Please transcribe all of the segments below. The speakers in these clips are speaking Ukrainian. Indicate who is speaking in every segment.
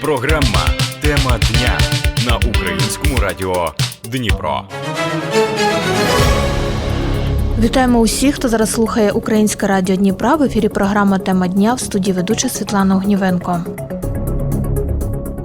Speaker 1: Програма Тема дня на українському радіо Дніпро.
Speaker 2: Вітаємо усіх, хто зараз слухає Українське радіо Дніпра. В ефірі програма Тема дня в студії ведуча Світлана Огнівенко.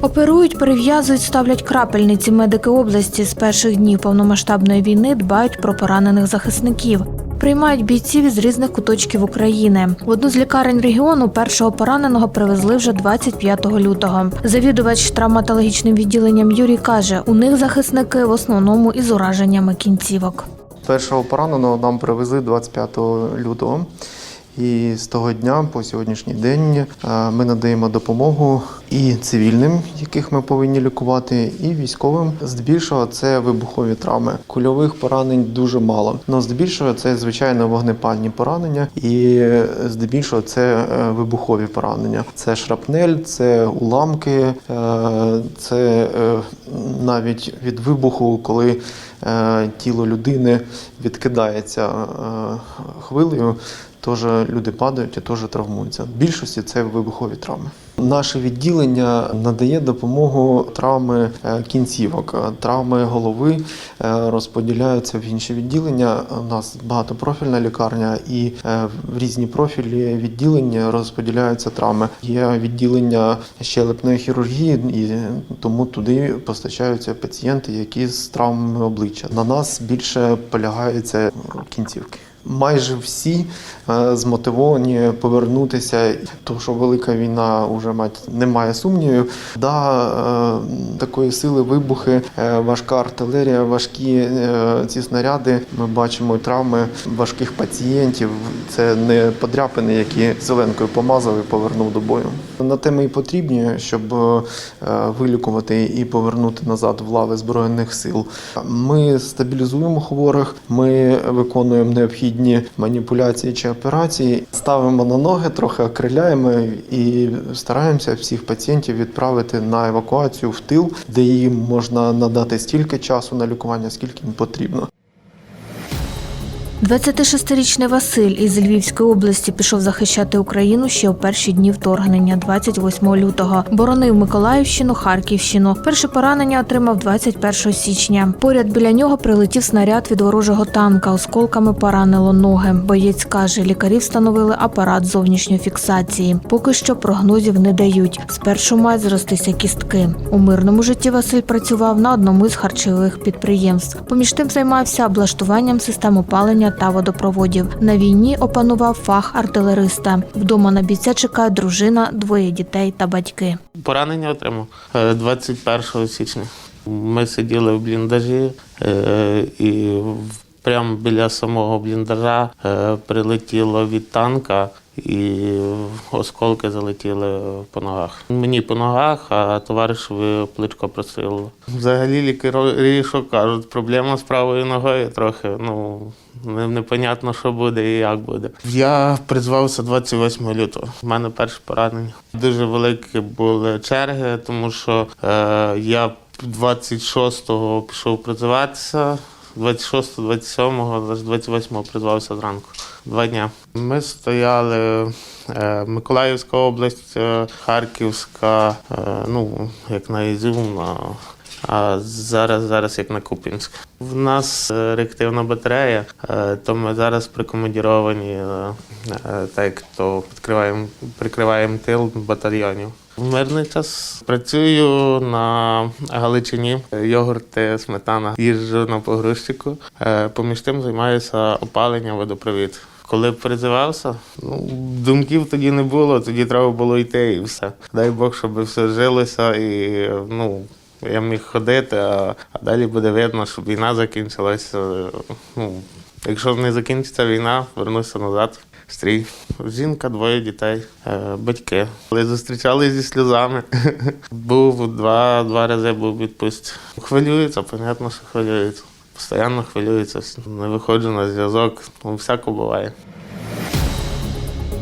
Speaker 2: Оперують, перев'язують, ставлять крапельниці. Медики області з перших днів повномасштабної війни дбають про поранених захисників. Приймають бійців із різних куточків України. В одну з лікарень регіону першого пораненого привезли вже 25 лютого. Завідувач травматологічним відділенням Юрій каже, у них захисники в основному із ураженнями кінцівок.
Speaker 3: Першого пораненого нам привезли 25 лютого. І з того дня по сьогоднішній день е, ми надаємо допомогу і цивільним, яких ми повинні лікувати, і військовим. Здебільшого це вибухові травми. Кульових поранень дуже мало. але здебільшого це звичайно вогнепальні поранення, і е, здебільшого це е, вибухові поранення. Це шрапнель, це уламки, це навіть від вибуху, коли тіло людини відкидається хвилею. Теж люди падають і теж травмуються. В більшості це вибухові травми. Наше відділення надає допомогу травми е, кінцівок, Е, травми голови е, розподіляються в інші відділення. У нас багатопрофільна лікарня, і в різні профілі відділення розподіляються травми. Є відділення щелепної хірургії, і тому туди постачаються пацієнти, які з травмами обличчя. На нас більше полягається кінцівки. Майже всі е, змотивовані повернутися, тому що велика війна вже мать немає сумнівів. Да, е, такої сили вибухи, е, важка артилерія, важкі ці снаряди. Ми бачимо травми важких пацієнтів. Це не подряпини, які зеленкою помазали, повернув до бою. На те ми і потрібні, щоб вилікувати і повернути назад в лави збройних сил. Ми стабілізуємо хворих, ми виконуємо необхідні маніпуляції чи операції, ставимо на ноги, трохи окриляємо і стараємося всіх пацієнтів відправити на евакуацію в тил, де їм можна надати стільки часу на лікування, скільки їм потрібно.
Speaker 2: 26-річний Василь із Львівської області пішов захищати Україну ще у перші дні вторгнення, 28 лютого. Боронив Миколаївщину, Харківщину. Перше поранення отримав 21 січня. Поряд біля нього прилетів снаряд від ворожого танка. Осколками поранило ноги. Боєць каже, лікарі встановили апарат зовнішньої фіксації. Поки що прогнозів не дають. Спершу мають зростися кістки. У мирному житті Василь працював на одному із харчових підприємств. Поміж тим займався облаштуванням систем опалення та водопроводів. На війні опанував фах артилериста. Вдома на бійця чекає дружина, двоє дітей та батьки.
Speaker 4: Поранення отримав е, 21 січня. Ми сиділи в бліндажі е, і прямо біля самого бліндажа е, прилетіло від танка. І осколки залетіли по ногах. Мені по ногах, а товаришеві плечко просило. Взагалі лікарі що кажуть, проблема з правою ногою трохи. Ну непонятно, що буде і як буде. Я призвався 28 лютого. У мене перше поранення. Дуже великі були черги, тому що е, я 26-го пішов призиватися. 26, 27, аж 28 призвався зранку. Два дня. Ми стояли е, Миколаївська область, е, Харківська, е, ну, як на Ізюм, на, а зараз, зараз як на Купінськ. В нас е, реактивна батарея, е, то ми зараз прикомандіровані, е, так то підкриваємо, прикриваємо тил батальйонів. В мирний час працюю на Галичині, йогурти, сметана, їжджу на погрузчику. Поміж тим займаюся опаленням водопровід. Коли призивався, ну, думків тоді не було, тоді треба було йти і все. Дай Бог, щоб все жилося і ну, я міг ходити, а, далі буде видно, щоб війна закінчилася. Ну, якщо не закінчиться війна, вернуся назад. Стрій. Жінка, двоє дітей, е, батьки. Коли зустрічали зі сльозами. був два, два рази був відпустці. Хвилюється, понятно, що хвилюється. Постійно хвилюється, не виходжу на зв'язок, ну, всяко буває.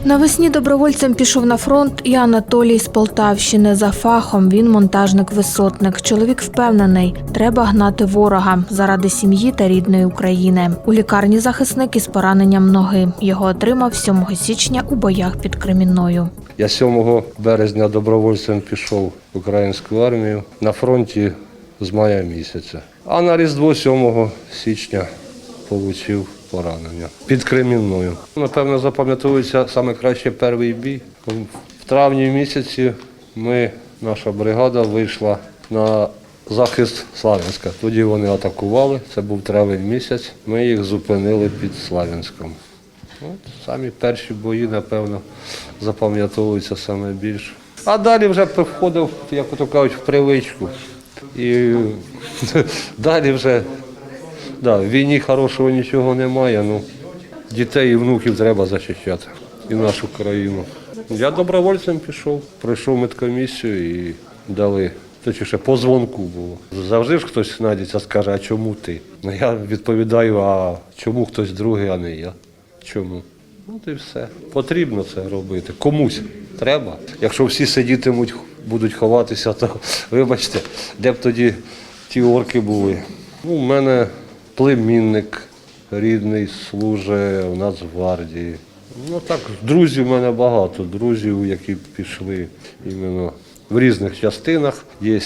Speaker 2: Навесні добровольцем пішов на фронт і Анатолій з Полтавщини. За фахом він монтажник-висотник. Чоловік впевнений, треба гнати ворога заради сім'ї та рідної України. У лікарні захисник із пораненням ноги. Його отримав 7 січня у боях під Кремінною.
Speaker 5: Я 7 березня добровольцем пішов в українську армію на фронті з мая місяця. А на Різдво 7 січня отримав поранення під Кремінною. Напевно, запам'ятовується саме краще перший бій. В травні місяці ми, наша бригада, вийшла на захист Славянська. Тоді вони атакували, це був травень місяць. Ми їх зупинили під Славянськом. От, самі перші бої, напевно, запам'ятовуються саме більше. А далі вже входив, як то кажуть, в привичку. І далі вже да, в війні хорошого нічого немає. Ну, дітей і внуків треба захищати і нашу країну. Я добровольцем пішов, пройшов медкомісію і дали. Точніше, по дзвонку було. Завжди ж хтось знайдеться, скаже, а чому ти? Ну я відповідаю, а чому хтось другий, а не я? Чому? Ну і все. Потрібно це робити. Комусь треба. Якщо всі сидітимуть, будуть ховатися, то вибачте, де б тоді ті орки були. Ну, у мене племінник рідний служить в Нацгвардії. Ну так, друзів в мене багато, друзів, які пішли іменно в різних частинах. Є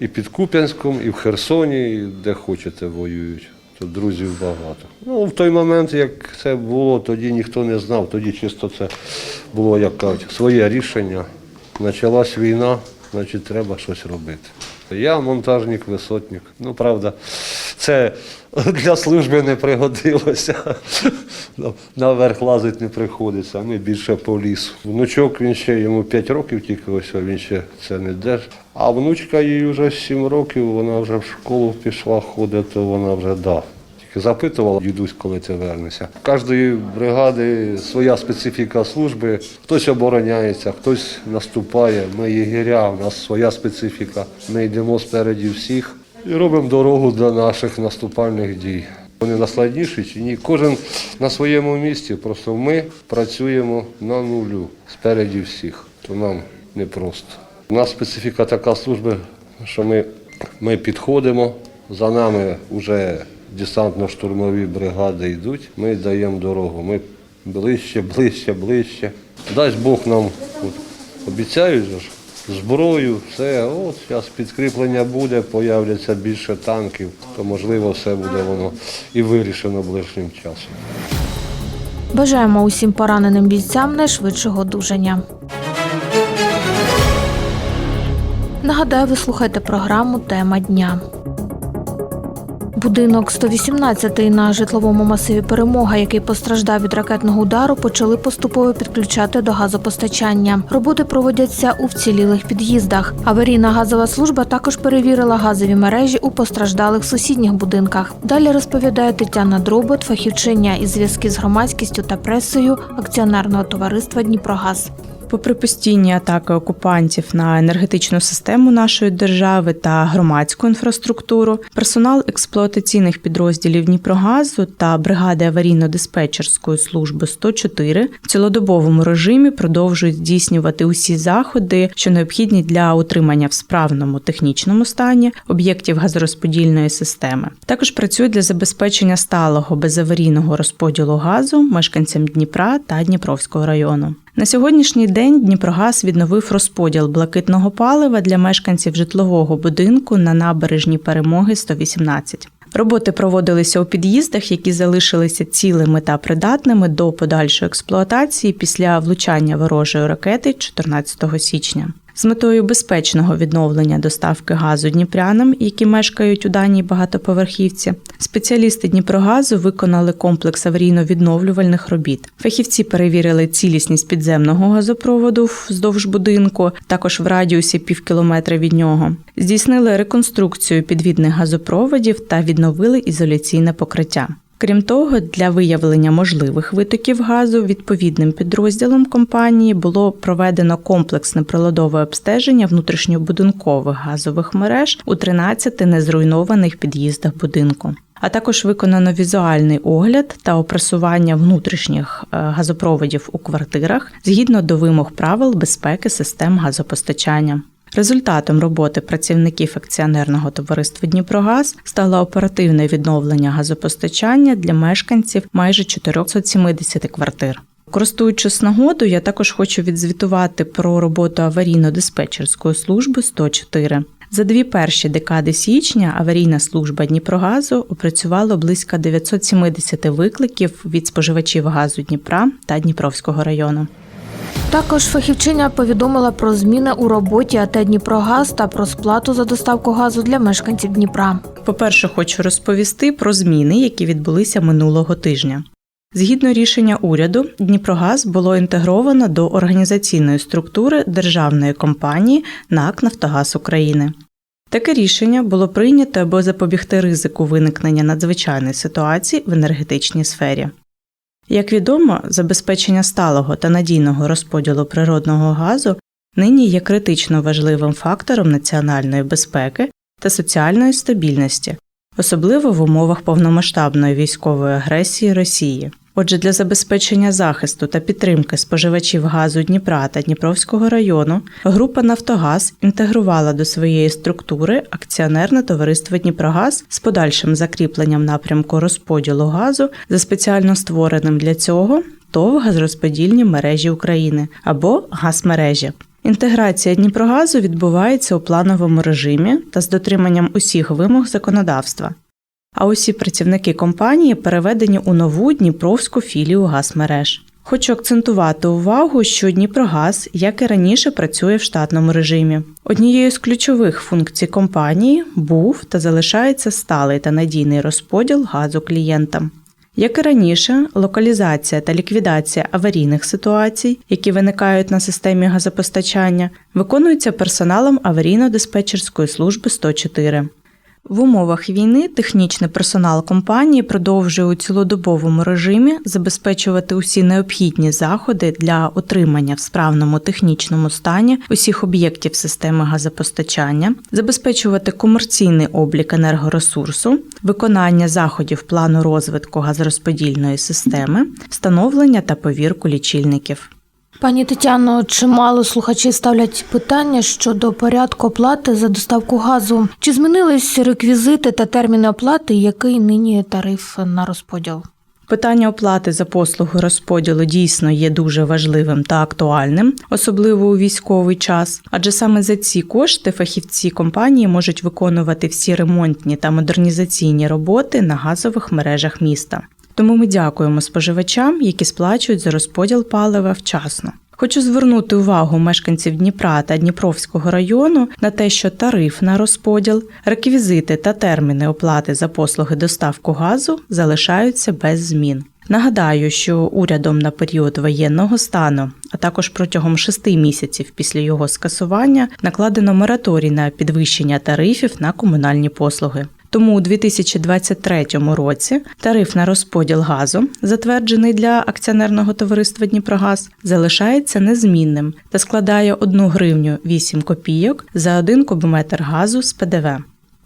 Speaker 5: і під Куп'янськом, і в Херсоні, де хочете воюють. Тут друзів багато. Ну, в той момент, як це було, тоді ніхто не знав, тоді чисто це було, як кажуть, своє рішення. Почалась війна, значить треба щось робити. Я монтажник, висотник. Ну, правда, це для служби не пригодилося. Наверх лазити не приходиться, ми більше по лісу. Внучок він ще йому 5 років тільки ось, він ще це не держ. А внучка їй вже 7 років, вона вже в школу пішла ходити, то вона вже да. Запитувала дідусь, коли це вернеться. Кожної бригади своя специфіка служби. Хтось обороняється, хтось наступає. Ми єгеря, у нас своя специфіка. Ми йдемо спереді всіх і робимо дорогу до наших наступальних дій. Вони наскладніші чи ні? Кожен на своєму місці, просто ми працюємо на нулю спереді всіх. То нам непросто. У нас специфіка така служби, що ми, ми підходимо, за нами вже десантно-штурмові бригади йдуть, ми даємо дорогу. Ми ближче, ближче, ближче. Дасть Бог нам обіцяють ж, зброю, все, от зараз підкріплення буде, появляться більше танків, то можливо все буде воно і вирішено ближчим часом.
Speaker 2: Бажаємо усім пораненим бійцям найшвидшого одужання. Нагадаю, ви слухаєте програму Тема дня. Будинок 118 на житловому масиві Перемога, який постраждав від ракетного удару, почали поступово підключати до газопостачання. Роботи проводяться у вцілілих під'їздах. Аварійна газова служба також перевірила газові мережі у постраждалих сусідніх будинках. Далі розповідає Тетяна Дробот, фахівчиня із зв'язків з громадськістю та пресою акціонерного товариства Дніпрогаз.
Speaker 6: Попри постійні атаки окупантів на енергетичну систему нашої держави та громадську інфраструктуру, персонал експлуатаційних підрозділів Дніпрогазу та бригади аварійно-диспетчерської служби 104 в цілодобовому режимі продовжують здійснювати усі заходи, що необхідні для утримання в справному технічному стані об'єктів газорозподільної системи. Також працюють для забезпечення сталого безаварійного розподілу газу мешканцям Дніпра та Дніпровського району. На сьогоднішній день Дніпрогаз відновив розподіл блакитного палива для мешканців житлового будинку на набережні перемоги 118. Роботи проводилися у під'їздах, які залишилися цілими та придатними до подальшої експлуатації після влучання ворожої ракети 14 січня. З метою безпечного відновлення доставки газу дніпрянам, які мешкають у даній багатоповерхівці, спеціалісти Дніпрогазу виконали комплекс аварійно-відновлювальних робіт. Фахівці перевірили цілісність підземного газопроводу вздовж будинку, також в радіусі пів кілометра від нього. Здійснили реконструкцію підвідних газопроводів та відновили ізоляційне покриття. Крім того, для виявлення можливих витоків газу відповідним підрозділом компанії було проведено комплексне приладове обстеження внутрішньобудинкових газових мереж у 13 незруйнованих під'їздах будинку. А також виконано візуальний огляд та опресування внутрішніх е, газопроводів у квартирах згідно до вимог правил безпеки систем газопостачання. Результатом роботи працівників акціонерного товариства Дніпрогаз стало оперативне відновлення газопостачання для мешканців майже 470 квартир. Користуючись нагодою, я також хочу відзвітувати про роботу аварійно-диспетчерської служби 104. За дві перші декади січня аварійна служба Дніпрогазу опрацювала близько 970 викликів від споживачів газу Дніпра та Дніпровського району.
Speaker 2: Також фахівчиня повідомила про зміни у роботі АТ Дніпрогаз та про сплату за доставку газу для мешканців Дніпра.
Speaker 6: По-перше, хочу розповісти про зміни, які відбулися минулого тижня. Згідно рішення уряду, Дніпрогаз було інтегровано до організаційної структури державної компанії НАК Нафтогаз України. Таке рішення було прийнято, аби запобігти ризику виникнення надзвичайної ситуації в енергетичній сфері. Як відомо, забезпечення сталого та надійного розподілу природного газу нині є критично важливим фактором національної безпеки та соціальної стабільності, особливо в умовах повномасштабної військової агресії Росії. Отже, для забезпечення захисту та підтримки споживачів газу Дніпра та Дніпровського району група Нафтогаз інтегрувала до своєї структури акціонерне товариство Дніпрогаз з подальшим закріпленням напрямку розподілу газу за спеціально створеним для цього ТОВ газорозподільні мережі України або газмережі. Інтеграція Дніпрогазу відбувається у плановому режимі та з дотриманням усіх вимог законодавства. А усі працівники компанії переведені у нову Дніпровську філію газмереж. Хочу акцентувати увагу, що Дніпрогаз, як і раніше, працює в штатному режимі. Однією з ключових функцій компанії був та залишається сталий та надійний розподіл газу клієнтам. Як і раніше, локалізація та ліквідація аварійних ситуацій, які виникають на системі газопостачання, виконуються персоналом аварійно-диспетчерської служби 104. В умовах війни технічний персонал компанії продовжує у цілодобовому режимі забезпечувати усі необхідні заходи для отримання в справному технічному стані усіх об'єктів системи газопостачання, забезпечувати комерційний облік енергоресурсу, виконання заходів плану розвитку газорозподільної системи, встановлення та повірку лічильників.
Speaker 2: Пані Тетяно, чимало слухачів ставлять питання щодо порядку оплати за доставку газу. Чи змінились реквізити та терміни оплати, який нині тариф на розподіл?
Speaker 6: Питання оплати за послуги розподілу дійсно є дуже важливим та актуальним, особливо у військовий час, адже саме за ці кошти фахівці компанії можуть виконувати всі ремонтні та модернізаційні роботи на газових мережах міста. Тому ми дякуємо споживачам, які сплачують за розподіл палива вчасно. Хочу звернути увагу мешканців Дніпра та Дніпровського району на те, що тариф на розподіл, реквізити та терміни оплати за послуги доставку газу залишаються без змін. Нагадаю, що урядом на період воєнного стану, а також протягом шести місяців після його скасування, накладено мораторій на підвищення тарифів на комунальні послуги. Тому у 2023 році тариф на розподіл газу, затверджений для акціонерного товариства Дніпрогаз, залишається незмінним та складає 1 гривню 8 копійок за 1 кубометр газу з ПДВ.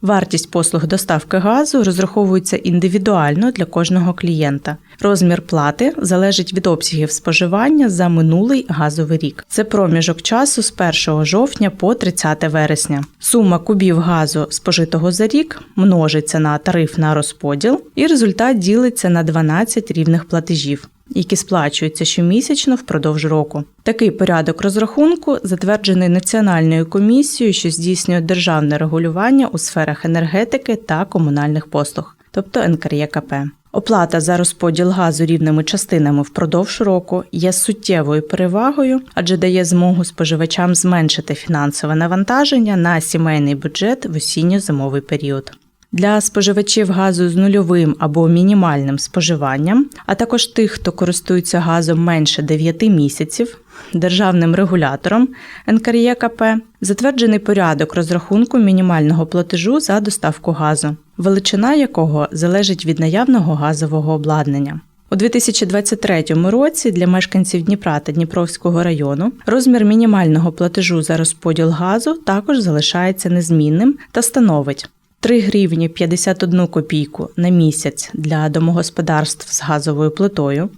Speaker 6: Вартість послуг доставки газу розраховується індивідуально для кожного клієнта. Розмір плати залежить від обсягів споживання за минулий газовий рік. Це проміжок часу з 1 жовтня по 30 вересня. Сума кубів газу спожитого за рік множиться на тариф на розподіл, і результат ділиться на 12 рівних платежів. Які сплачуються щомісячно впродовж року. Такий порядок розрахунку затверджений Національною комісією, що здійснює державне регулювання у сферах енергетики та комунальних послуг, тобто НКРЄКП. Оплата за розподіл газу рівними частинами впродовж року є суттєвою перевагою, адже дає змогу споживачам зменшити фінансове навантаження на сімейний бюджет в осінньо-зимовий період. Для споживачів газу з нульовим або мінімальним споживанням, а також тих, хто користується газом менше 9 місяців, державним регулятором НКРЄКП затверджений порядок розрахунку мінімального платежу за доставку газу, величина якого залежить від наявного газового обладнання. У 2023 році для мешканців Дніпра та Дніпровського району розмір мінімального платежу за розподіл газу також залишається незмінним та становить 3 гривні 51 копійку на місяць для домогосподарств з газовою плитою,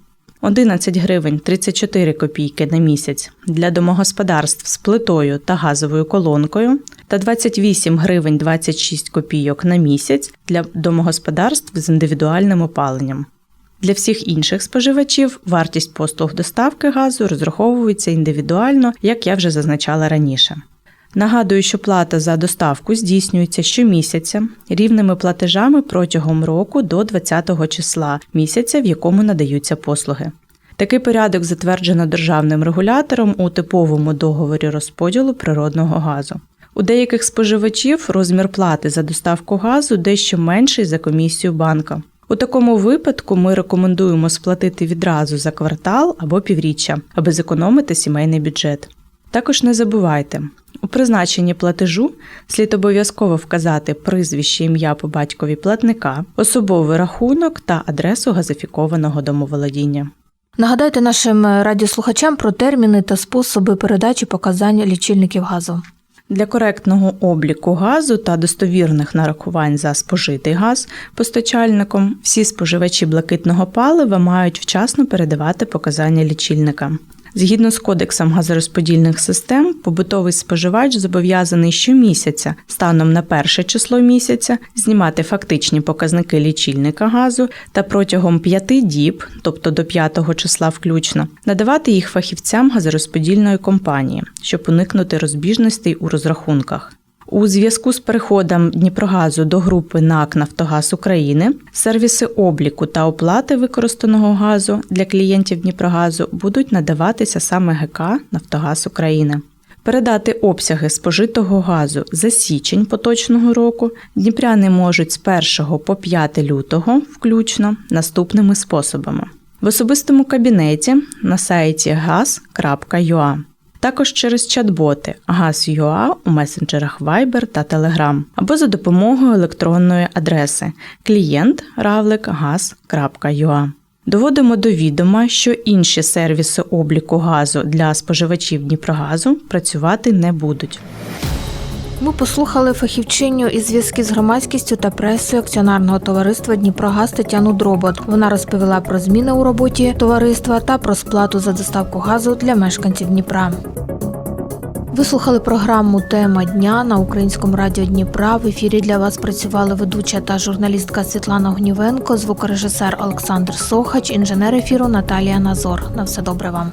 Speaker 6: 11 гривень 34 копійки на місяць для домогосподарств з плитою та газовою колонкою та 28 гривень 26 копійок на місяць для домогосподарств з індивідуальним опаленням. Для всіх інших споживачів вартість послуг доставки газу розраховується індивідуально, як я вже зазначала раніше. Нагадую, що плата за доставку здійснюється щомісяця рівними платежами протягом року до 20-го числа місяця, в якому надаються послуги. Такий порядок затверджено державним регулятором у типовому договорі розподілу природного газу. У деяких споживачів розмір плати за доставку газу дещо менший за комісію банка. У такому випадку ми рекомендуємо сплатити відразу за квартал або півріччя, аби зекономити сімейний бюджет. Також не забувайте, у призначенні платежу слід обов'язково вказати прізвище ім'я по батькові платника, особовий рахунок та адресу газифікованого домоволодіння.
Speaker 2: Нагадайте нашим радіослухачам про терміни та способи передачі показань лічильників газу.
Speaker 6: Для коректного обліку газу та достовірних нарахувань за спожитий газ постачальником всі споживачі блакитного палива мають вчасно передавати показання лічильника. Згідно з кодексом газорозподільних систем, побутовий споживач зобов'язаний щомісяця станом на перше число місяця знімати фактичні показники лічильника газу та протягом п'яти діб, тобто до 5 числа включно, надавати їх фахівцям газорозподільної компанії, щоб уникнути розбіжностей у розрахунках. У зв'язку з переходом Дніпрогазу до групи НАК Нафтогаз України сервіси обліку та оплати використаного газу для клієнтів Дніпрогазу будуть надаватися саме ГК Нафтогаз України. Передати обсяги спожитого газу за січень поточного року дніпряни можуть з 1 по 5 лютого включно наступними способами: в особистому кабінеті на сайті gas.ua також через чат-боти Gas.ua у месенджерах Viber та Telegram або за допомогою електронної адреси клієнт. Доводимо до відома, що інші сервіси обліку газу для споживачів Дніпрогазу працювати не будуть.
Speaker 2: Ми послухали фахівчиню із зв'язки з громадськістю та пресою акціонарного товариства Дніпрогаз Тетяну Дробот. Вона розповіла про зміни у роботі товариства та про сплату за доставку газу для мешканців Дніпра. Ви слухали програму Тема дня на українському радіо Дніпра. В ефірі для вас працювали ведуча та журналістка Світлана Гнівенко, звукорежисер Олександр Сохач, інженер ефіру Наталія Назор. На все добре вам.